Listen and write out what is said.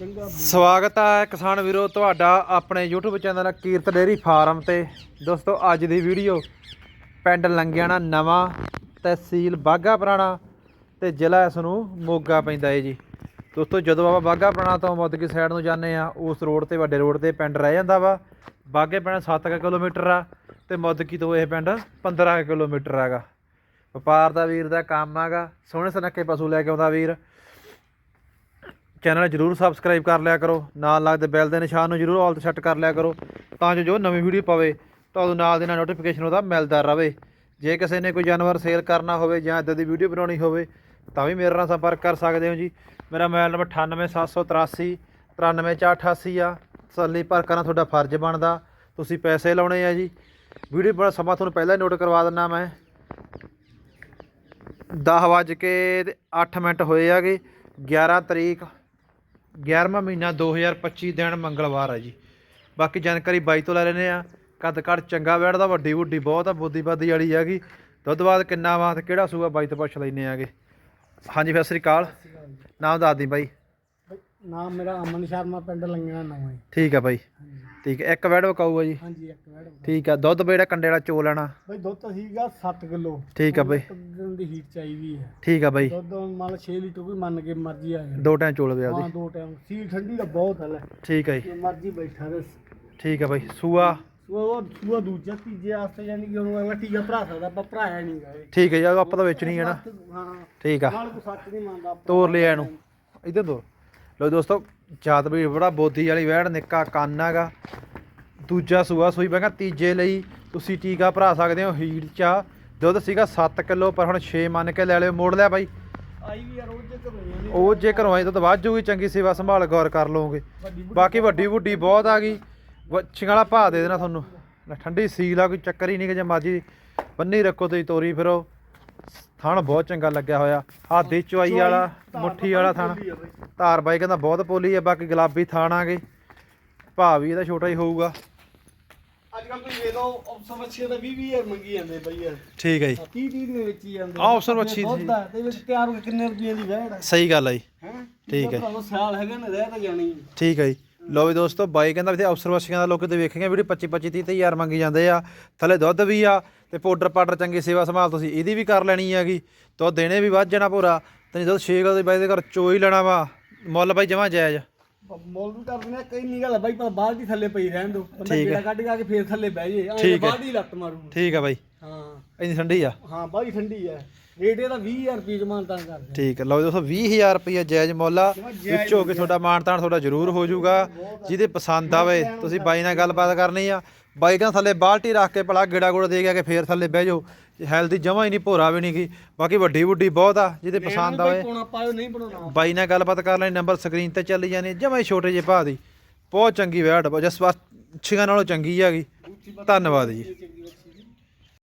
ਸਵਾਗਤ ਹੈ ਕਿਸਾਨ ਵੀਰੋ, ਤੁਹਾਡਾ ਆਪਣੇ YouTube channel Kirat dairy farm ਤੇ। ਦੋਸਤੋ, ਅੱਜ ਦੀ ਵੀਡੀਓ ਪਿੰਡ ਲੰਗਿਆਣਾ ਨਵਾਂ ਤਹਿਸੀਲ ਬਾਗਾ ਪੁਰਾਣਾ ਤੇ ਜ਼ਿਲ੍ਹਾ ਇਸ ਨੂੰ ਮੋਗਾ ਪੈਂਦਾ ਹੈ ਜੀ। ਦੋਸਤੋ, ਜਦੋਂ ਆਪਾਂ ਬਾਗਾ ਪੁਰਾਣਾ ਤੋਂ ਮੁੱਦਕੀ ਸਾਈਡ ਨੂੰ ਜਾਂਦੇ ਆ ਉਸ ਰੋਡ ਤੇ, ਵੱਡੇ ਰੋਡ ਤੇ ਪਿੰਡ ਰਹਿ ਜਾਂਦਾ ਵਾ। ਬਾਗੇ ਪਿੰਡ 7 ਕਿਲੋਮੀਟਰ ਆ ਤੇ ਮੁੱਦਕੀ ਤੋਂ ਇਹ ਪਿੰਡ 15 ਕਿਲੋਮੀਟਰ ਹੈਗਾ। ਵਪਾਰ ਦਾ ਵੀਰ ਦਾ ਕੰਮ ਹੈਗਾ, ਸੋਹਣੇ ਸੁਨੱਖੇ ਪਸ਼ੂ ਲੈ ਕੇ ਆਉਂਦਾ ਵੀਰ। ਚੈਨਲ ਜਰੂਰ ਸਬਸਕ੍ਰਾਈਬ ਕਰ ਲਿਆ ਕਰੋ, ਨਾਲ ਲੱਗਦੇ ਬੈਲ ਦੇ ਨਿਸ਼ਾਨ ਨੂੰ ਜਰੂਰ ਆਲ ਤੇ ਸੈੱਟ ਕਰ ਲਿਆ ਕਰੋ, ਤਾਂ ਜੋ ਜੋ ਨਵੀਂ ਵੀਡੀਓ ਪਵੇ ਤੁਹਾਨੂੰ ਨਾਲ ਦੇ ਨਾਲ ਨੋਟੀਫਿਕੇਸ਼ਨ ਉਹਦਾ ਮਿਲਦਾ ਰਹੇ। ਜੇ ਕਿਸੇ ਨੇ ਕੋਈ ਜਾਨਵਰ ਸੇਲ ਕਰਨਾ ਹੋਵੇ ਜਾਂ ਇਦਾਂ ਦੀ ਵੀਡੀਓ ਬਣਾਉਣੀ ਹੋਵੇ, ਤਾਂ ਵੀ ਮੇਰੇ ਨਾਲ ਸੰਪਰਕ ਕਰ ਸਕਦੇ ਹੋ ਜੀ। ਮੇਰਾ ਮੋਬਾਈਲ ਨੰਬਰ 98783 93488 ਆ। ਤਸੱਲੀ ਭਰ ਕਰਨਾ ਤੁਹਾਡਾ ਫਰਜ਼ ਬਣਦਾ, ਤੁਸੀਂ ਪੈਸੇ ਲਾਉਣੇ ਆ ਜੀ। ਵੀਡੀਓ ਬੜਾ ਸਮਾਂ ਤੁਹਾਨੂੰ ਪਹਿਲਾਂ ਹੀ ਨੋਟ ਕਰਵਾ ਦਿੰਦਾ ਮੈਂ। 10 ਵੱਜ ਕੇ 8 ਮਿੰਟ ਹੋਏ ਆਗੇ 11 ਤਰੀਕ 11ਵਾਂ ਮਹੀਨਾ 2025 ਦਿਨ ਮੰਗਲਵਾਰ ਹੈ ਜੀ। ਬਾਕੀ ਜਾਣਕਾਰੀ ਬਾਈ ਤੋਂ ਲੈ ਲੈਨੇ ਆ ਕੱਦ ਕੱਦ ਚੰਗਾ ਬੈਠਦਾ ਵੱਡੀ ਵੱਡੀ ਬਹੁਤ ਆ ਬੋਦੀ ਬਾਦੀ ਵਾਲੀ ਹੈਗੀ। ਦੁੱਧ ਬਾਦ ਕਿੰਨਾ ਵਾ ਤੇ ਕਿਹੜਾ ਸੂਆ ਬਾਈ ਤੋਂ ਪੁੱਛ ਲੈਨੇ ਆਗੇ। ਹਾਂਜੀ ਸਤਿ ਸ੍ਰੀ ਅਕਾਲ। ਨਾਮ ਦੱਸ ਦੀ ਬਾਈ। ਨਾਮ ਮੇਰਾ ਅਮਨ ਸ਼ਰਮਾ ਪਿੰਡ ਲੰਗਣਾ ਨਵਾਂ ਠੀਕ ਆ ਬਾਈ। ਠੀਕ ਹੈ ਇੱਕ ਵੈੜ ਵਕਾਊਗਾ ਜੀ? ਹਾਂਜੀ ਇੱਕ ਮਿੰਟ ਠੀਕ ਆ ਦੁੱਧ ਬੇੜਾ ਕੰਡੇ ਵਾਲਾ ਚੋ ਲੈਣਾ ਬਈ ਦੁੱਧ ਸੀਗਾ 7 ਕਿਲੋ। ਠੀਕ ਆ ਬਾਈ। ਦਿਨ ਦੀ ਹੀਟ ਚਾਹੀਦੀ ਹੈ। ਠੀਕ ਆ ਬਾਈ। ਦੁੱਧ ਮੰਨ ਲਾ 6 ਲੀਟਰ ਵੀ ਮੰਨ ਕੇ ਮਰਜ਼ੀ ਆ ਜਾਏ ਦੋ ਟਾਈਮ ਚੋਲ ਹਾਂ ਉਹਦੀ। ਦੋ ਟਾਈਮ। ਸੀਲ ਠੰਡੀ ਦਾ ਬਹੁਤ ਹੈ। ਲੈ ਠੀਕ ਆ ਜੀ। ਮਰਜ਼ੀ ਬੈਠਾ ਰਹੇ। ਠੀਕ ਆ ਬਾਈ। ਸੂਆ? ਉਹ ਸੂਆ ਦੂਜਾ ਤੀਜੇ ਵਾਸਤੇ ਯਾਨੀ ਕਿ ਉਹਨੂੰ ਅਗਲਾ ਟੀਕਾ ਭਰਾ ਸਕਦਾ ਆਪਾਂ ਭਰਾਇਆ ਨਹੀਂ ਗਾ ਠੀਕ ਹੈ ਜੀ ਆਪਾਂ ਤਾਂ ਵੇਚਣੀ ਹੈ ਨਾ। ਹਾਂ। ਠੀਕ ਆ। ਨਾਲ ਕੋ ਸੱਚ ਨਹੀਂ ਮੰਨਦਾ। ਤੋਰ ਲਿਆ ਇਹਨੂੰ। ਇਧਰ ਦੋ ਲੋ ਦੋਸਤੋ ਜਾਤ ਵੀ ਬੜਾ ਬੋਦੀ ਵਾਲੀ ਵੈੜ ਨਿੱਕਾ ਕੰਨ ਹੈਗਾ। ਦੂਜਾ ਸੂਆ ਸੂਈ ਬੈਗਾ ਤੀਜੇ ਲਈ ਤੁਸੀਂ ਟੀਕਾ ਭਰਾ ਸਕਦੇ ਹੋ ਹੀਟ ਚ ਦੁੱਧ ਸੀਗਾ 7 ਕਿਲੋ ਪਰ ਹੁਣ 6 ਮੰਨ ਕੇ ਲੈ ਲਿਓ ਮੋੜ ਲਿਆ ਬਾਈ। ਆਈ ਵੀ ਯਾਰ ਉਹ ਜੇ ਨਹੀਂ ਉਹ ਜੇ ਘਰੋਂ ਆਈ ਤਾਂ ਵੱਧ ਜੂਗੀ ਚੰਗੀ ਸੇਵਾ ਸੰਭਾਲ ਗੌਰ ਕਰ ਲਓਗੇ। ਬਾਕੀ ਵੱਡੀ ਵੁੱਡੀ ਬਹੁਤ ਆ ਗਈ। ਵੱਛੀਆਂ ਵਾਲਾ ਭਾਅ ਦੇ ਦੇਣਾ ਤੁਹਾਨੂੰ। ਠੰਡੀ ਸੀਲ ਆ ਕੋਈ ਚੱਕਰ ਹੀ ਨਹੀਂ ਕਿ ਜੇ ਮਾਜੀ ਬੰਨੀ ਰੱਖੋ ਤੁਸੀਂ ਤੋਰੀ ਫਿਰੋ। ਥਣ ਬਹੁਤ ਚੰਗਾ ਲੱਗਿਆ ਹੋਇਆ। ਹਾਦੀ ਚੁਆਈ ਵਾਲਾ ਮੁੱਠੀ ਵਾਲਾ ਥਣ। ਧਾਰ ਬਾਈ ਕਹਿੰਦਾ ਬਹੁਤ ਪੋਲੀ ਆ ਬਾਕੀ ਗੁਲਾਬੀ ਥਾਣ ਆਗੇ ਭਾਅ ਵੀ ਇਹਦਾ ਛੋਟਾ ਹੀ ਹੋਊਗਾ। ਅੱਜ ਕੱਲ ਤੁਸੀਂ ਵੇਖ ਲਓ ਬੱਚੇ ਦਾ 20 ਹਜ਼ਾਰ ਮੰਗੀ ਜਾਂਦੇ ਬਈ ਯਾਰ। ਠੀਕ ਹੈ ਜੀ। 30 30 ਦੇ ਵਿੱਚ ਹੀ ਜਾਂਦੇ। ਆਹ ਅਫਸਰ ਵੱਛੀ ਦੁੱਧ ਸੀ। ਆ, ਤੇ ਵਿੱਚ ਤਿਆਰ ਹੋ ਕੇ ਕਿੰਨੇ ਰੁਪਈਆਂ ਦੀ ਵਹਿੜ ਹੈ ਸਹੀ ਗੱਲ ਆ ਜੀ। ਹੈ? ਠੀਕ ਹੈ। ਤੁਹਾਨੂੰ ਸਿਆਲ ਹੈਗਾ ਨਾ ਰਹਿ ਤਾਂ ਜਾਣੀ ਠੀਕ ਹੈ ਜੀ। ਲੋ ਵੀ ਦੋਸਤੋ ਬਾਈ ਕਹਿੰਦਾ ਵੀ ਤੇ ਅਫਸਰ ਵਸੀਆਂ ਦਾ ਲੋਕ ਤੇ ਵੇਖੇਗੇ ਵੀਡੀਓ 25 25 30 ਹਜ਼ਾਰ ਮੰਗੀ ਜਾਂਦੇ ਆ। ਥੱਲੇ ਦੁੱਧ ਵੀ ਆ ਤੇ ਪਾਊਡਰ ਪਾਊਡਰ ਚੰਗੀ ਸੇਵਾ ਸੰਭਾਲ ਤੁਸੀਂ ਇਹਦੀ ਵੀ ਕਰ ਲੈਣੀ ਹੈਗੀ। ਦੁੱਧ ਦੇਣੇ ਵੀ ਵੱਧ ਜਾਣਾ ਪੂਰਾ ਤੇ ਦੁੱਧ 6 ਕਿਲੋ ਦੇ ਬਾਈ ਦੇ ਘਰ ਚੋਈ ਲੈਣਾ ਵਾ। ਮੁੱਲ ਬਾਈ ਜਮਾ ਜਾਇਜ਼। ਮੋਲ ਵੀ ਕਰ ਦਿੰਦੇ ਆ, ਕਈ ਨਹੀਂ ਗੱਲ ਆ ਬਾਈ ਪਰ ਬਾਹਰ ਦੀ ਥੱਲੇ ਪਈ ਰਹਿਣ ਦੋ ਬੰਦਾ। ਜਿਹੜਾ ਕੱਢ ਕੇ ਆ ਕੇ ਫੇਰ ਥੱਲੇ ਬਹਿ ਜੇ। ਹੈ। ਬਾਹਰ ਦੀ ਲੱਤ ਮਾਰੂ ਠੀਕ ਆ ਬਾਈ। ਹਾਂ। ਇੰਨੀ ਠੰਡੀ ਆ? ਹਾਂ ਬਾਈ ਠੰਡੀ ਹੈ ਰੇਟ ਇਹਦਾ 20000 ਰੁਪਏ ਜਮਾਨ ਤਾਂ ਕਰਦੇ ਠੀਕ ਹੈ ਲਓ ਦੋਸਤੋ 20000 ਰੁਪਏ ਜਾਇਜ਼ ਮੁੱਲ ਵਿੱਚੋਂ ਕਿ ਤੁਹਾਡਾ ਮਾਨਤਾਨ ਤੁਹਾਡਾ ਜ਼ਰੂਰ ਹੋ ਜਾਊਗਾ। ਜਿਹਦੇ ਪਸੰਦ ਆਵੇ ਤੁਸੀਂ ਬਾਈ ਨਾਲ ਗੱਲਬਾਤ ਕਰਨੀ ਆ। ਬਾਈ ਕਹਿੰਦਾ ਥੱਲੇ ਬਾਲਟੀ ਰੱਖ ਕੇ ਭਲਾ ਗੇੜਾ ਗੋੜਾ ਦੇ ਗਿਆ ਕਿ ਫੇਰ ਥੱਲੇ ਬਹਿ ਜਾਓ। ਹੈਲਦੀ ਜਮਾ ਹੀ ਨਹੀਂ ਭੋਰਾ ਵੀ ਨਹੀਂ ਗੀ ਬਾਕੀ ਵੱਡੀ ਵੱਡੀ ਬਹੁਤ ਆ ਜਿਹਦੇ ਪਸੰਦ ਆਵੇ। ਬਾਈ ਨਾਲ ਗੱਲਬਾਤ ਕਰ ਲੈਣੀ ਨੰਬਰ ਸਕਰੀਨ ਤੇ ਚੱਲੀ ਜਾਣੀ। ਜਮਾ ਹੀ ਛੋਟੇ ਜਿਹੇ ਭਾਅ ਦੀ। ਬਹੁਤ ਚੰਗੀ ਵੈਟ ਜਸ ਬਸ ਛੀਆਂ ਨਾਲੋਂ ਚੰਗੀ ਹੈਗੀ ਧੰਨਵਾਦ ਜੀ।